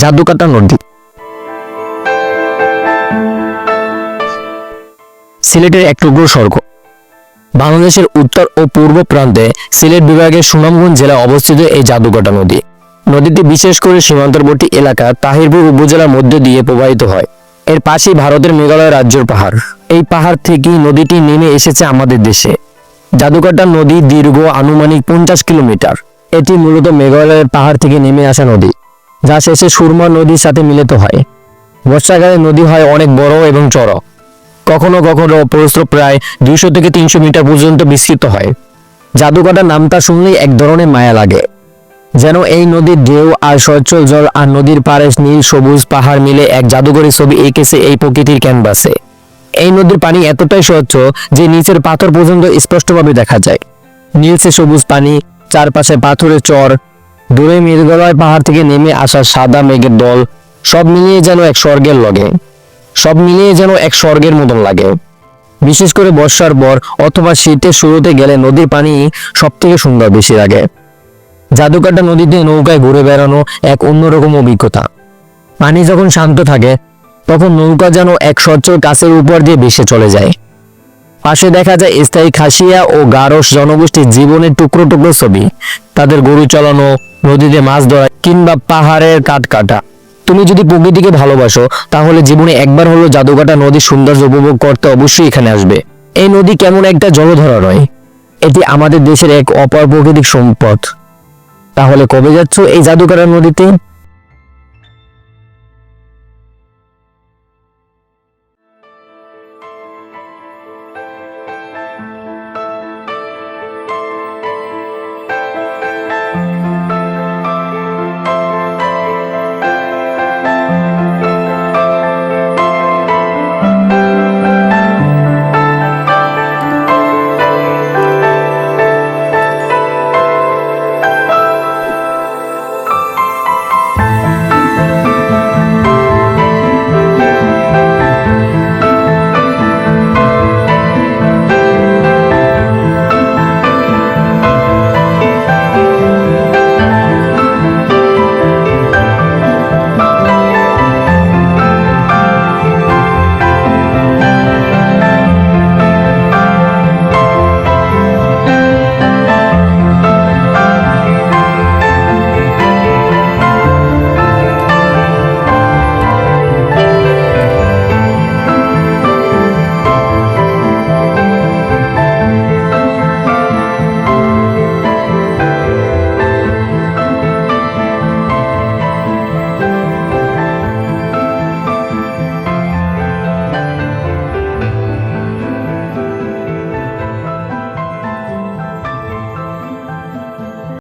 জাদুকাটা নদী। সিলেটের এক টুকরো স্বর্গ। বাংলাদেশের উত্তর ও পূর্ব প্রান্তে সিলেট বিভাগের সুনামগঞ্জ জেলায় অবস্থিত এই জাদুকাটা নদী। নদীটি বিশেষ করে সীমান্তবর্তী এলাকা তাহিরপুর উপজেলার মধ্য দিয়ে প্রবাহিত হয়। এর পাশেই ভারতের মেঘালয় রাজ্যের পাহাড়। এই পাহাড় থেকেই নদীটি নেমে এসেছে আমাদের দেশে। জাদুকাটা নদী দীর্ঘ আনুমানিক পঞ্চাশ কিলোমিটার। এটি মূলত মেঘালয়ের পাহাড় থেকে নেমে আসা নদী, যা শেষে সুরমা নদীর সাথে মিলিত হয়। বর্ষাকালে নদী হয় অনেক বড় এবং চড়ক কখনো কখনো প্রস্থ প্রায় দুইশো থেকে তিনশো মিটার পর্যন্ত বিস্তৃত হয়। জাদুকাটা নামটা শুনলেই এক ধরনের মায়া লাগে। যেন এই নদীর ঢেউ আর সচ্ছল জল আর নদীর পাড়ে নীল সবুজ পাহাড় মিলে এক জাদুঘরের ছবি এঁকেছে এই প্রকৃতির ক্যানভাসে। এই নদীর পানি এতটাই স্বচ্ছ যে নিচের পাথর পর্যন্ত স্পষ্টভাবে দেখা যায়। নীলসে সবুজ পানি, চারপাশে পাথরের চর, দূরে মেঘালয় পাহাড় থেকে নেমে আসা সাদা মেঘের দল, সব মিলিয়ে যেন এক স্বর্গের লগে। সব মিলিয়ে যেন এক স্বর্গের মতন লাগে। বিশেষ করে বর্ষার পর অথবা শীতের শুরুতে গেলে নদীর পানি সব থেকে সুন্দর বেশি লাগে। জাদুকাটা নদীতে নৌকায় ঘুরে বেড়ানো এক অন্যরকম অভিজ্ঞতা। পানি যখন শান্ত থাকে তখন নৌকা যেন এক সচ্ছল কাছের উপর দিয়ে ভেসে চলে যায়। পাশে দেখা যায় স্থায়ী খাসিয়া ও গারস জনগোষ্ঠীর জীবনের টুকরো টুকরো ছবি। তাদের গরু চালানো, নদীতে মাছ ধরা কিংবা পাহাড়ের কাঠ কাটা তুমি যদি প্রকৃতিকে ভালোবাসো, তাহলে জীবনে একবার হলো জাদুকাটা নদীর সৌন্দর্য উপভোগ করতে অবশ্যই এখানে আসবে। এই নদী কেমন একটা জলধরা নয়। এটি আমাদের দেশের এক অপর প্রাকৃতিক সম্পদ। তাহলে কবে যাচ্ছ এই জাদুকাটা নদীতে?